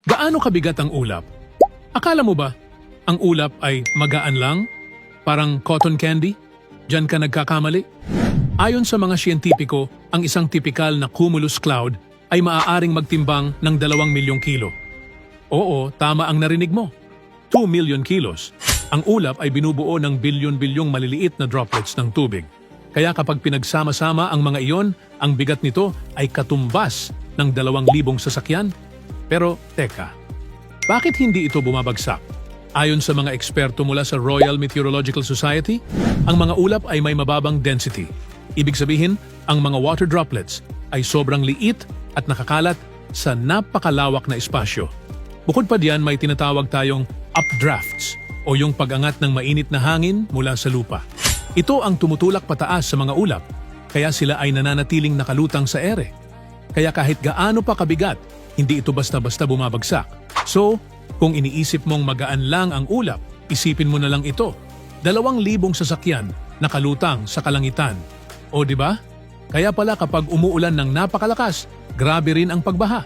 Gaano kabigat ang ulap? Akala mo ba, ang ulap ay magaan lang? Parang cotton candy? Diyan ka nagkakamali? Ayon sa mga siyentipiko, ang isang tipikal na cumulus cloud ay maaaring magtimbang ng 2 milyong kilo. Oo, tama ang narinig mo. 2 million kilos. Ang ulap ay binubuo ng bilyon-bilyong maliliit na droplets ng tubig. Kaya kapag pinagsama-sama ang mga iyon, ang bigat nito ay katumbas ng 2,000 sasakyan. Pero teka, bakit hindi ito bumabagsak? Ayon sa mga eksperto mula sa Royal Meteorological Society, ang mga ulap ay may mababang density. Ibig sabihin, ang mga water droplets ay sobrang liit at nakakalat sa napakalawak na espasyo. Bukod pa diyan, may tinatawag tayong updrafts o yung pag-angat ng mainit na hangin mula sa lupa. Ito ang tumutulak pataas sa mga ulap, kaya sila ay nananatiling nakalutang sa ere. Kaya kahit gaano pa kabigat, hindi ito basta-basta bumabagsak. So, kung iniisip mong magaan lang ang ulap, isipin mo na lang ito. Dalawang libong sasakyan nakalutang sa kalangitan. O di ba? Kaya pala kapag umuulan ng napakalakas, grabe rin ang pagbaha.